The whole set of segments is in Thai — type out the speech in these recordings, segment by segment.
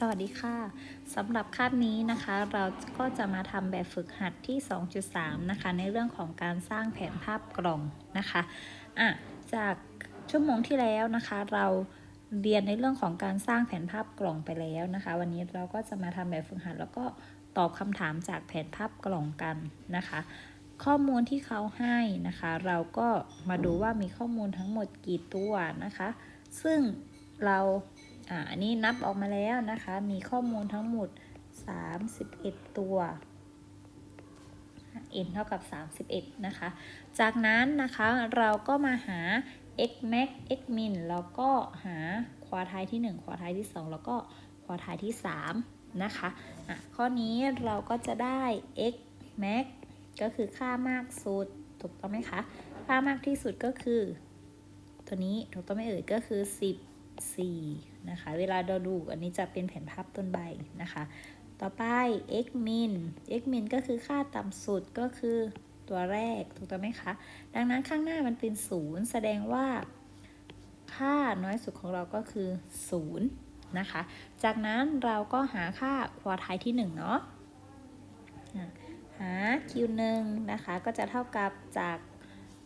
สวัสดีค่ะสำหรับคาบนี้นะคะ เราก็จะมาทำแบบฝึกหัดที่ 2.3 นะคะ ในเรื่องของการสร้างแผนภาพกล่องนะคะอะจากชั่วโมงที่แล้วนะคะ เราเรียนในเรื่องของการสร้างแผนภาพกล่องไปแล้วนะคะ วันนี้เราก็จะมาทำแบบฝึกหัด แล้วก็ตอบคำถามจากแผนภาพกล่องกันนะคะ ข้อมูลที่เขาให้นะคะ เราก็มาดูว่ามีข้อมูลทั้งหมดกี่ตัวนะคะ ซึ่งเรา อ่าอันนี้นับออกมาแล้วนะคะ มีข้อมูลทั้งหมด 31 ตัว n เท่ากับ 31 นะคะ จากนั้นนะคะเราก็มาหา x max x min แล้วก็หาควอไทยที่ 1 ควอไทยที่ 2 แล้วก็ควอไทยที่ 3 นะคะอะข้อนี้เราก็จะได้ x max ก็คือค่ามากสุด ถูกต้องไหมคะ ค่ามากที่สุดก็คือ ตัวนี้ถูกต้องไหมเอ่ยก็คือ 14 นะคะ เวลาเราดูอันนี้จะเป็นแผนภาพต้นใบนะคะ ต่อไป x min x min ก็คือค่าต่ำสุดก็คือตัวแรกถูกต้องไหมคะ ดังนั้นข้างหน้ามันเป็น 0 แสดงว่า ค่าน้อยสุดของเราก็คือ 0 นะคะ จากนั้นเราก็หาค่าควอไทายที่ 1 เนาะหา q1 นะคะ ก็จะเท่ากับจาก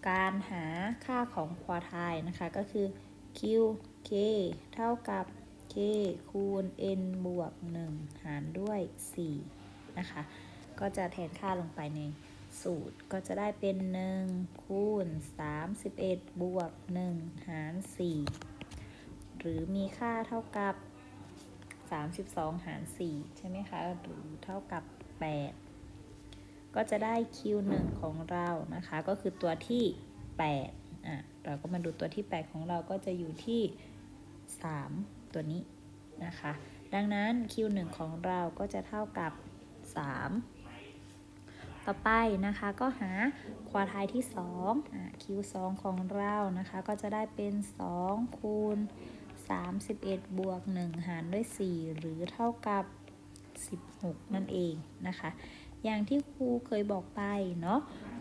การหาค่าของควอไทายนะคะ ก็คือ q k เท่ากับ k คูณ n บวก 1 หารด้วย 4 นะคะ ก็จะแทนค่าลงไปในสูตร ก็จะได้เป็น 1 คูณ 31 บวก 1 หาร 4 หรือมีค่าเท่ากับ 32 หาร 4 ใช่ไหมคะ หรือเท่ากับ 8 ก็จะได้ q1 ของเรานะคะ ก็คือตัวที่ 8 อะ เราก็มาดูตัวที่ 8 ของเราก็จะอยู่ที่ 3 ตัวนี้นะคะ ดังนั้น q1 ของเราก็จะเท่ากับ 3 ต่อไปนะคะก็หาควอไทายที่2อะ q2 ของเรานะคะก็จะได้เป็น 2 คูณ 31 บวก 1 หารด้วย 4 หรือเท่ากับ 16 นั่นเองนะคะ อย่างที่ครูเคยบอกไปเนาะ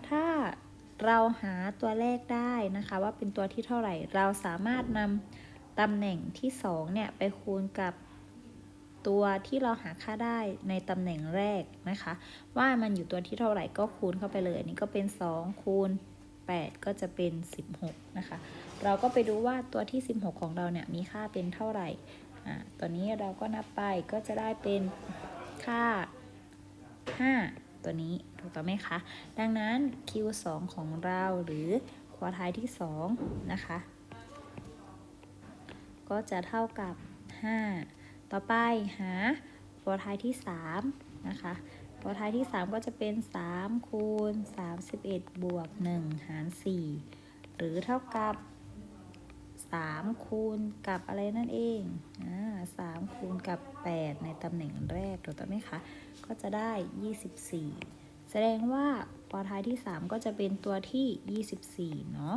ถ้าเราหาตัวเลขได้นะคะ ว่าเป็นตัวที่เท่าไหร่ เราสามารถนำ ตำแหน่งที่2เนี่ยไปคูณกับตัวที่เราหาค่าได้ในตำแหน่งแรกนะคะ ว่ามันอยู่ตัวที่เท่าไหร่ก็คูณเข้าไปเลยอันนี้ก็เป็น 2 คูณ 8 ก็จะเป็น 16 นะคะ เราก็ไปดูว่าตัวที่ 16 ของเราเนี่ยมีค่าเป็นเท่าไหร่อ่าตัวนี้เราก็นับไปก็จะได้เป็นค่า 5 ตัวนี้ถูกต้องไหมคะ ดังนั้น q2 ของเราหรือควอไทที่2นะคะ ก็จะเท่ากับ 5 ต่อไปหาควอไทายที่ 3 นะคะควอไทายที่ 3 ก็จะเป็น 3 คูณ 31 บวก 1 หาร 4 หรือเท่ากับ 3 คูณกับอะไรนั่นเองอ่า3คูณกับ 8 ในตำแหน่งแรกถูกต้องไหมคะ ก็จะได้ 24 แสดงว่าปอท้ายที่ 3 ก็จะเป็นตัวที่ 24 เนาะ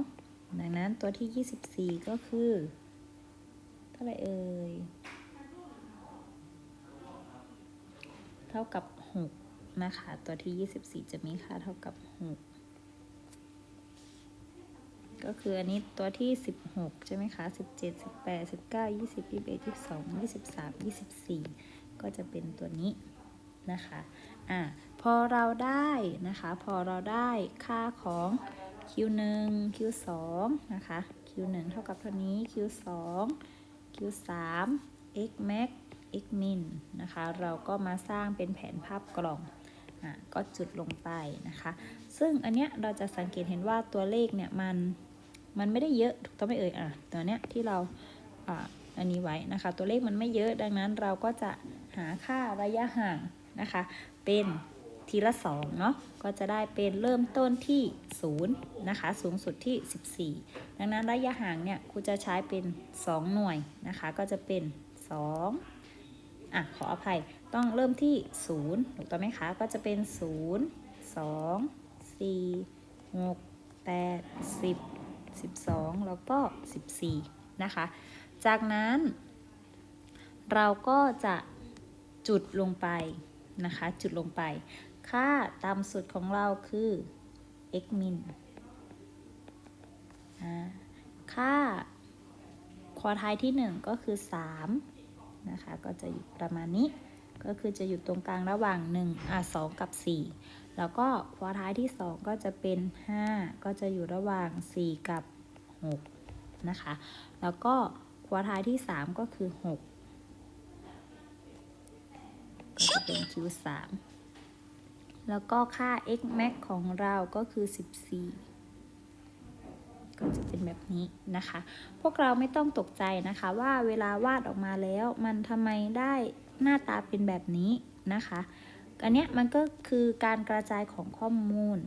ดังนั้นตัวที่ 24 ก็คือ ท่าไหร่เอ่ย เท่ากับ6นะคะ ตัวที่24จะมีค่าเท่ากับ6ก็คืออันนี้ตัวที่ 16 ใช่ไหมคะ 17 18 19 20 21 22 23 24 ก็จะเป็นตัวนี้นะคะ อ่า พอเราได้นะคะ พอเราได้ค่าของ q1 q2 นะคะ q1 เท่ากับเท่านี้ q2 q3 x max x min นะคะ เราก็มาสร้างเป็นแผนภาพกล่องอ่าก็จุดลงไปนะคะ ซึ่งอันเนี้ยเราจะสังเกตเห็นว่าตัวเลขเนี่ยมันมันไม่ได้เยอะถูกต้องไหมเอ่ยอะตัวเนี้ยที่เราอ่าอันนี้ไว้นะคะ ตัวเลขมันไม่เยอะดังนั้นเราก็จะหาค่าระยะห่างนะคะ เป็น ทีละ2เนาะก็จะได้เป็นเริ่มต้นที่0นะคะสูงสุดที่ 14 ดังนั้นระยะห่างเนี่ยครูจะใช้เป็น 2 หน่วยนะคะก็จะเป็น 2 อะขออภัยต้องเริ่มที่ 0 ถูกต้องไหมคะก็จะเป็น 0 2 4 6 8 10 12 แล้วก็ 14 นะคะ จากนั้น เราก็จะจุดลงไปนะคะ จุดลงไป ค่าต่ำสุดของเราคือ x min ค่าควอไทายที่ 1 ก็คือ 3 นะคะ ก็จะอยู่ประมาณนี้ ก็คือจะอยู่ตรงกลางระหว่าง1อะ2กับ 4 แล้วก็ควอทายที่ 2 ก็จะเป็น 5 ก็จะอยู่ระหว่าง 4 กับ 6 นะคะ แล้วก็ควอทายที่ 3 ก็คือ 6 ก็จะเป็น Q3 แล้วก็ค่า x max ของเราก็คือ 14 ก็จะเป็นแบบนี้นะคะ พวกเราไม่ต้องตกใจนะคะ ว่าเวลาวาดออกมาแล้วมันทำไมได้หน้าตาเป็นแบบนี้นะคะอันเนี้ยมันก็คือการกระจายของข้อมูล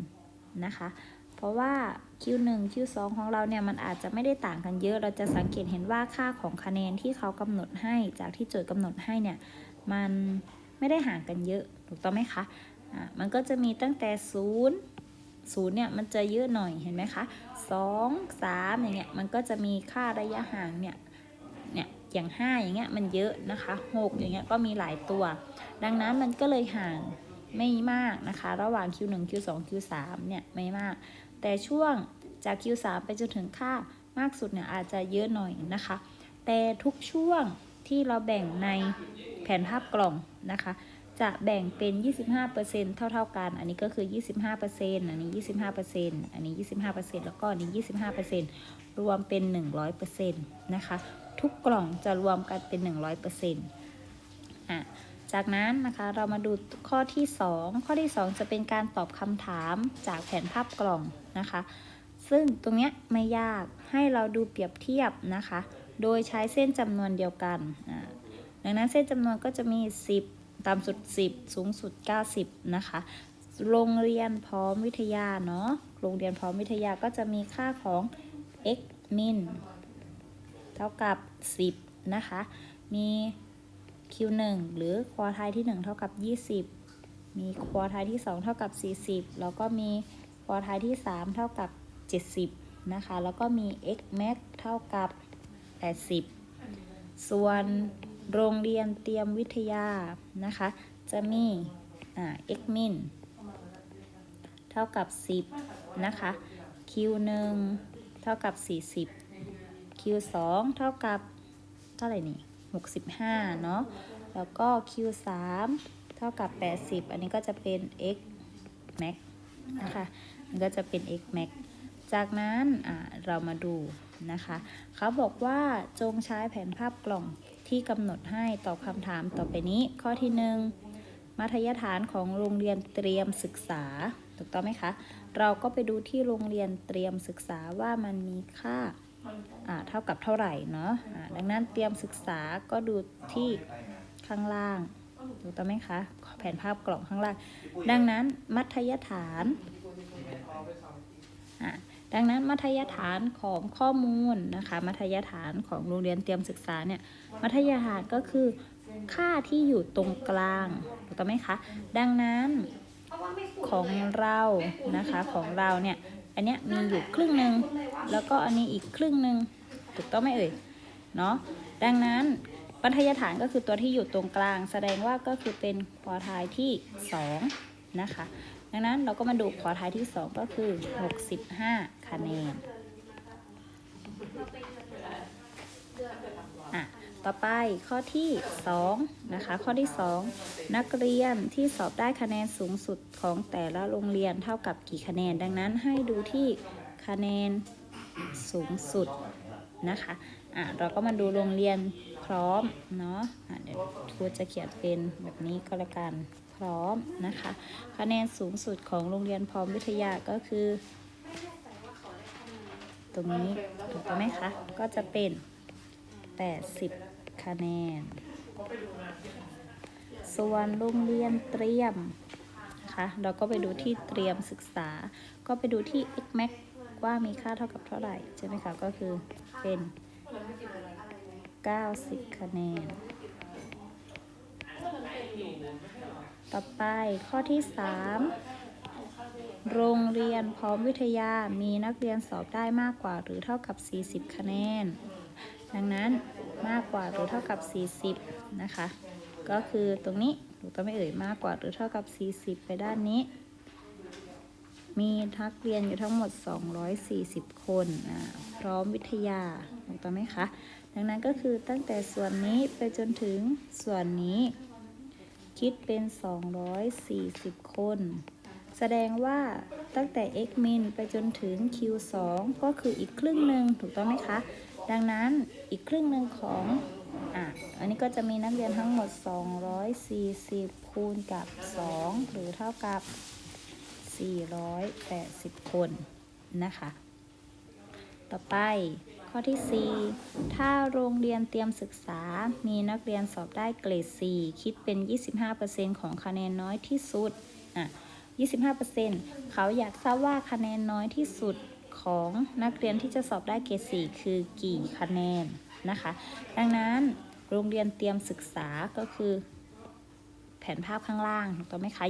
นะคะ เพราะว่า Q1 Q2 ของเราเนี่ยมันอาจจะไม่ได้ต่างกันเยอะ เราจะสังเกตเห็นว่าค่าของคะแนนที่เขากำหนดให้จากที่โจทย์กำหนดให้เนี่ยมันไม่ได้ห่างกันเยอะถูกต้องไหมคะ อะมันก็จะมีตั้งแต่0 0เนี่ยมันจะเยอะหน่อยเห็นไหมคะ2 3อย่างเงี้ยมันก็จะมีค่าระยะห่างเนี่ยเนี่ยอย่าง5อย่างเงี้ยมันเยอะนะคะ6อย่างเงี้ยก็มีหลายตัว ดังนั้นมันก็เลยห่างไม่มากนะคะ ระหว่าง Q1 Q2 Q3 เนี่ยไม่มาก แต่ช่วงจาก Q3 ไปจนถึงค่ามากสุดเนี่ยอาจจะเยอะหน่อยนะคะ แต่ทุกช่วงที่เราแบ่งในแผนภาพกล่องนะคะ จะแบ่งเป็น 25%เท่า ๆกัน อันนี้ก็คือ 25%อันนี้ 25%อันนี้ 25%แล้วก็อันนี้ 25%รวมเป็น 100%นะคะ ทุกกล่องจะรวมกันเป็น 100%อะจากนั้นนะคะเรามาดูข้อที่ 2 ข้อที่ 2 จะเป็นการตอบคำถามจากแผนภาพกล่องนะคะ ซึ่งตรงเนี้ยไม่ยากให้เราดูเปรียบเทียบนะคะ โดยใช้เส้นจำนวนเดียวกัน ดังนั้นเส้นจำนวนก็จะมี 10 ต่ำสุด 10 สูงสุด 90 นะคะ โรงเรียนพร้อมวิทยาเนาะ โรงเรียนพร้อมวิทยาก็จะมีค่าของ x min เท่ากับ 10 นะคะ มี Q1 หรือควอไทยที่ 1 เท่ากับ 20 มีควอไทยที่ 2 เท่ากับ 40 แล้วก็มีควอไทยที่ 3 เท่ากับ 70 นะคะ แล้วก็มี x max เท่ากับ 80 ส่วน โรงเรียนเตรียมวิทยานะคะ จะมีอ่า x min เท่ากับ 10 นะคะ Q1 เท่ากับ 40 Q2 เท่ากับเท่าไหร่นี่ 65 เนาะแล้วก็ Q3 เท่ากับ 80 อันนี้ก็จะเป็น x max นะคะมันก็จะเป็น x max จากนั้นเรามาดูนะคะ เขาบอกว่าจงใช้แผนภาพกล่อง ที่กำหนดให้ตอบคำถามต่อไปนี้ ข้อที่หนึ่งมัธยฐานของโรงเรียนเตรียมศึกษา ถูกต้องไหมคะ เราก็ไปดูที่โรงเรียนเตรียมศึกษาว่ามันมีค่าเท่ากับเท่าไหร่เนาะอ่าดังนั้นเตรียมศึกษาก็ดูที่ข้างล่าง ถูกต้องไหมคะ แผนภาพกล่องข้างล่าง ดังนั้นมัธยฐาน ดังนั้นมัธยฐานของข้อมูลนะคะ มัธยฐานของโรงเรียนเตรียมศึกษาเนี่ย มัธยฐานก็คือค่าที่อยู่ตรงกลางถูกต้องไหมคะ ดังนั้นของเรานะคะของเราเนี่ยอันเนี้ยมีอยู่ครึ่งหนึ่งแล้วก็อันนี้อีกครึ่งหนึ่งถูกต้องไหมเอ่ยเนาะดังนั้นมัธยฐานก็คือตัวที่อยู่ตรงกลาง แสดงว่าก็คือเป็นควอทายที่ 2 นะคะ ดังนั้นเราก็มาดูควอท้ายที่ 2 ก็คือ 65 คะแนนอะต่อไปข้อที่ 2 นะคะ ข้อที่ 2 นักเรียนที่สอบได้คะแนนสูงสุดของแต่ละโรงเรียนเท่ากับกี่คะแนน ดังนั้นให้ดูที่คะแนนสูงสุดนะคะอะเราก็มาดูโรงเรียนพร้อมเนาะอะเดี๋ยวครูจะเขียนเป็นแบบนี้ก็แล้วกัน พร้อมนะคะ คะแนนสูงสุดของโรงเรียนพร้อมวิทยาก็คือ ตรงนี้ถูกต้องไหมคะ ก็จะเป็น 80 คะแนน ส่วนโรงเรียนเตรียมนะคะเราก็ไปดูที่เตรียมศึกษา ก็ไปดูที่ x max ว่ามีค่าเท่ากับเท่าไหร่ ใช่ไหมคะ ก็คือเป็น 90 คะแนน ต่อไปข้อที่ 3 โรงเรียนพร้อมวิทยามีนักเรียนสอบได้มากกว่าหรือเท่ากับ 40 คะแนน ดังนั้นมากกว่าหรือเท่ากับ 40 นะคะ ก็คือตรงนี้ถูกต้องไม่เอ่ยมากกว่าหรือเท่ากับ 40 ไปด้านนี้ มีนักเรียนอยู่ทั้งหมด 240 คนอ่าพร้อมวิทยาถูกต้องไหมคะ ดังนั้นก็คือตั้งแต่ส่วนนี้ไปจนถึงส่วนนี้ คิดเป็น 240 คน แสดงว่าตั้งแต่ x min ไปจนถึง q 2 ก็คืออีกครึ่งหนึ่งถูกต้องไหมคะ ดังนั้นอีกครึ่งหนึ่งของ อะ อันนี้ก็จะมีนักเรียนทั้งหมด 240 คูณกับ 2 หรือเท่ากับ 480 คนนะคะ ต่อไป ข้อที่ 4 ถ้าโรงเรียนเตรียมศึกษา มีนักเรียนสอบได้เกรด 4 คิดเป็น 25%ของคะแนนน้อยที่สุดอะ25%เขาอยากทราบว่าคะแนนน้อยที่สุดของนักเรียนที่จะสอบได้เกรด 4 คือกี่คะแนนนะคะ ดังนั้นโรงเรียนเตรียมศึกษาก็คือ แผนภาพข้างล่างถูกต้องไหมคะ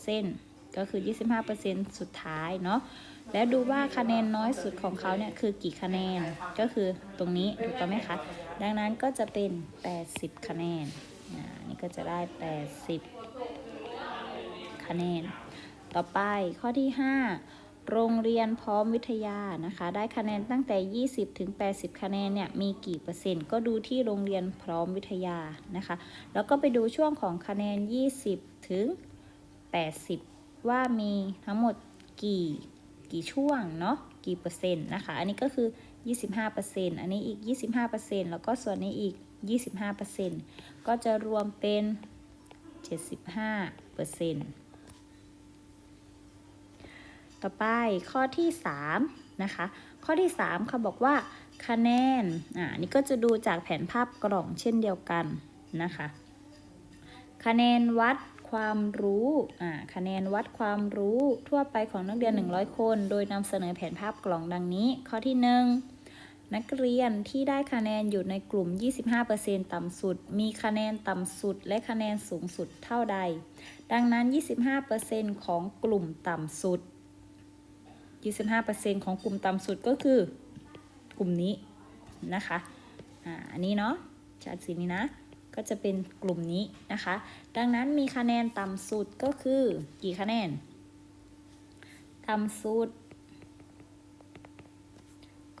25%ก็คือ 25%สุดท้ายเนาะ แล้วดูว่าคะแนนน้อยสุดของเขาเนี่ยคือกี่คะแนน ก็คือตรงนี้ถูกต้องไหมคะ ดังนั้นก็จะเป็น 80 คะแนนอ่านี่ก็จะได้ 80 คะแนน ต่อไปข้อที่ 5 โรงเรียนพร้อมวิทยานะคะ ได้คะแนนตั้งแต่ 20 ถึง 80 คะแนนเนี่ยมีกี่เปอร์เซ็นต์ ก็ดูที่โรงเรียนพร้อมวิทยานะคะ แล้วก็ไปดูช่วงของคะแนน 20 ถึง 80 ว่ามีทั้งหมดกี่ กี่ช่วงเนาะกี่เปอร์เซ็นต์นะคะ อันนี้ก็คือ 25%อันนี้อีก 25%แล้วก็ส่วนนี้อีก 25%ก็จะรวมเป็น 75%ต่อไปข้อที่ 3 นะคะ ข้อที่ 3เขาบอกว่าคะแนน อ่านี่ก็จะดูจากแผนภาพกล่องเช่นเดียวกันนะคะ คะแนนวัด ความรู้อ่าคะแนนวัดความรู้ทั่วไปของนักเรียน 100 คน โดยนำเสนอแผนภาพกล่องดังนี้ ข้อที่ 1 นักเรียนที่ได้คะแนนอยู่ในกลุ่ม 25%ต่ำสุด มีคะแนนต่ำสุด และคะแนนสูงสุดเท่าใด ดังนั้น 25%ของกลุ่มต่ำสุด 25%ของกลุ่มต่ำสุดก็คือกลุ่มนี้นะคะ อ่า อันนี้เนาะชาร์ตสีนี้นะ ก็จะเป็นกลุ่มนี้นะคะ ดังนั้นมีคะแนนต่ำสุดก็คือกี่คะแนน ต่ำสุด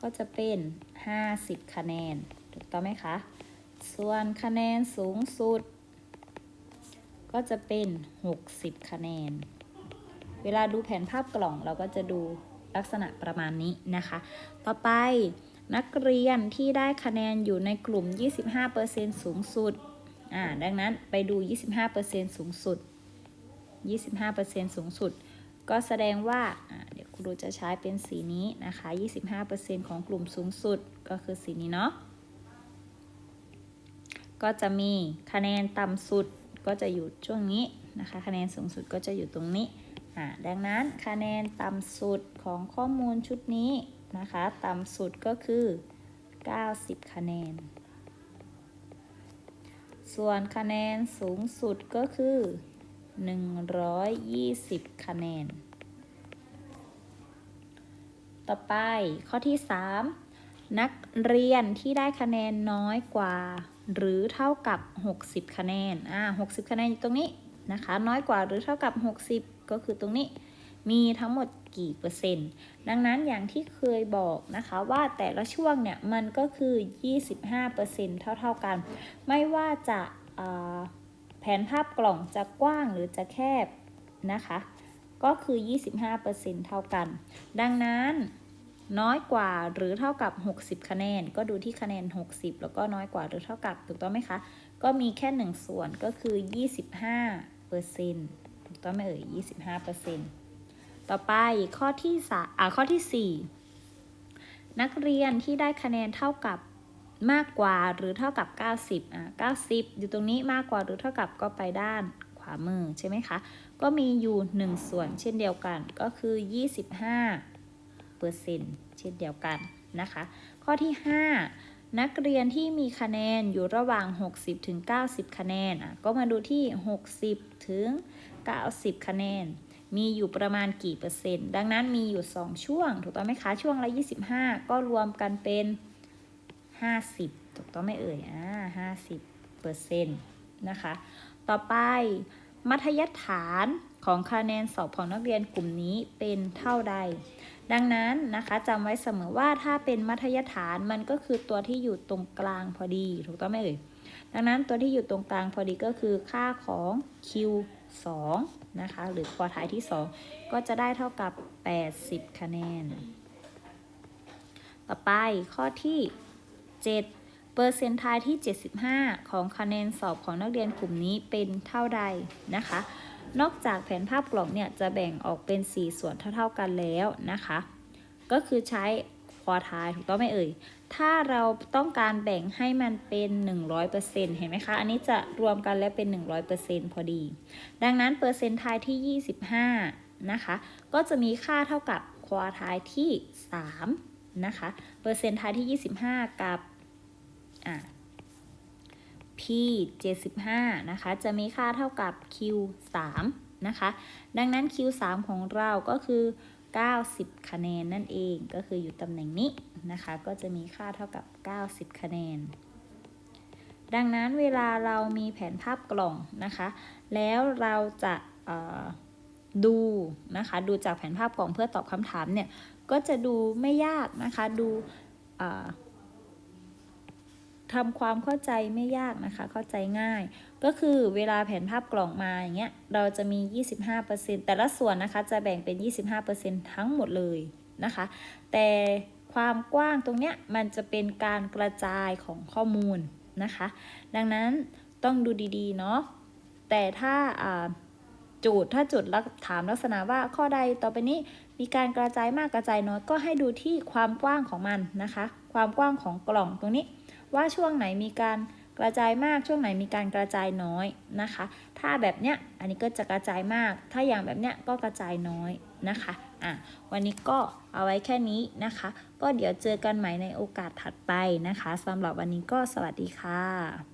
ก็จะเป็น 50 คะแนน ถูกต้องไหมคะ ส่วนคะแนนสูงสุด ก็จะเป็น 60 คะแนน เวลาดูแผนภาพกล่องเราก็จะดูลักษณะประมาณนี้นะคะ ต่อไป นักเรียนที่ได้คะแนนอยู่ในกลุ่ม 25%สูงสุด อ่า ดังนั้นไปดู 25%สูงสุด 25%สูงสุด ก็แสดงว่า เดี๋ยวครูจะใช้เป็นสีนี้นะคะ 25%ของกลุ่มสูงสุดก็คือสีนี้เนาะ ก็จะมีคะแนนต่ำสุดก็จะอยู่ช่วงนี้นะคะ คะแนนสูงสุดก็จะอยู่ตรงนี้ อ่า ดังนั้นคะแนนต่ำสุดของข้อมูลชุดนี้ นะคะ ต่ำสุดก็คือ 90 คะแนน ส่วนคะแนนสูงสุดก็คือ 120 คะแนน ต่อไปข้อที่ 3 นักเรียนที่ได้คะแนนน้อยกว่า หรือเท่ากับ 60 คะแนน อ่า 60 คะแนนอยู่ตรงนี้นะคะ น้อยกว่าหรือเท่ากับ 60 ก็คือตรงนี้ มีทั้งหมดกี่เปอร์เซ็นต์ ดังนั้นอย่างที่เคยบอกนะคะว่าแต่ละช่วงเนี่ยมันก็คือ 25%เท่าๆกัน ไม่ว่าจะแผนภาพกล่องจะกว้างหรือจะแคบนะคะ ก็คือ 25%เท่ากัน ดังนั้นน้อยกว่าหรือเท่ากับ 60 คะแนน ก็ดูที่คะแนน 60 แล้วก็น้อยกว่าหรือเท่ากับถูกต้องไหมคะ ก็มีแค่ 1 ส่วนก็คือ 25%ถูกต้องไหมเอ่ย25% ต่อไปข้อที่สอ่าข้อที่ 4 นักเรียนที่ได้คะแนนเท่ากับมากกว่าหรือเท่ากับ 90อ่า90 อยู่ตรงนี้มากกว่าหรือเท่ากับก็ไปด้านขวามือใช่ไหมคะ ก็มีอยู่ 1 ส่วนเช่นเดียวกันก็คือ 25เปอร์เซ็นต์เช่นเดียวกันนะคะ ข้อที่ 5 นักเรียนที่มีคะแนนอยู่ระหว่าง 60 ถึง 90 คะแนนอะก็มาดูที่ 60 ถึง 90 คะแนน มีอยู่ประมาณกี่เปอร์เซ็นต์ ดังนั้นมีอยู่ 2 ช่วง ถูกต้องไหมคะ ช่วงละ 25 ก็รวมกันเป็น 50 ถูกต้องไหมเอ่ย อ่า50เปอร์เซ็นต์นะคะ ต่อไปมัธยฐานของคะแนนสอบของนักเรียนกลุ่มนี้เป็นเท่าใด ดังนั้นนะคะจำไว้เสมอว่าถ้าเป็นมัธยฐานมันก็คือตัวที่อยู่ตรงกลางพอดี ถูกต้องไหมเอ่ย ดังนั้นตัวที่อยู่ตรงกลางพอดีก็คือค่าของ q 2 นะคะ หรือควอไทายที่ 2 ก็จะได้เท่ากับ 80 คะแนน ต่อไปข้อที่ 7 เปอร์เซนต์ทายที่ 75 ของคะแนนสอบของนักเรียนกลุ่มนี้เป็นเท่าใดนะคะ นอกจากแผนภาพกล่องเนี่ยจะแบ่งออกเป็น 4 ส่วนเท่าๆกันแล้วนะคะ ก็คือใช้ คอไทายถูกต้องไหมเอ่ย ถ้าเราต้องการแบ่งให้มันเป็น 100%เห็นไหมคะ อันนี้จะรวมกันแล้วเป็น 100%พอดี ดังนั้นเปอร์เซ็นต์ทายที่ 25 นะคะ ก็จะมีค่าเท่ากับคอไทายที่ 3 นะคะ เปอร์เซ็นต์ทายที่ 25 กับ อะ p 75นะคะ จะมีค่าเท่ากับ q 3นะคะ ดังนั้น q 3ของเราก็คือ 90 คะแนนนั่นเองก็คืออยู่ตำแหน่งนี้นะคะ ก็จะมีค่าเท่ากับ 90 คะแนน ดังนั้นเวลาเรามีแผนภาพกล่องนะคะ แล้วเราจะดูนะคะดูจากแผนภาพกล่องเพื่อตอบคำถามเนี่ย ก็จะดูไม่ยากนะคะดูอ ทำความเข้าใจไม่ยากนะคะ เข้าใจง่าย ก็คือเวลาแผนภาพกล่องมาอย่างเงี้ย เราจะมี 25%แต่ละส่วนนะคะจะแบ่งเป็น 25%ทั้งหมดเลยนะคะ แต่ความกว้างตรงเนี้ยมันจะเป็นการกระจายของข้อมูลนะคะ ดังนั้นต้องดูดีๆเนาะ แต่ถ้าโจทย์ถ้าโจทย์ลักถามลักษณะว่าข้อใดต่อไปนี้มีการกระจายมากกระจายน้อยก็ให้ดูที่ความกว้างของมันนะคะ ความกว้างของกล่องตรงนี้ ว่าช่วงไหนมีการกระจายมากช่วงไหนมีการกระจายน้อยนะคะ ถ้าแบบเนี้ยอันนี้ก็จะกระจายมาก ถ้าอย่างแบบเนี้ยก็กระจายน้อยนะคะอะวันนี้ก็เอาไว้แค่นี้นะคะ ก็เดี๋ยวเจอกันใหม่ในโอกาสถัดไปนะคะสำหรับวันนี้ก็สวัสดีค่ะ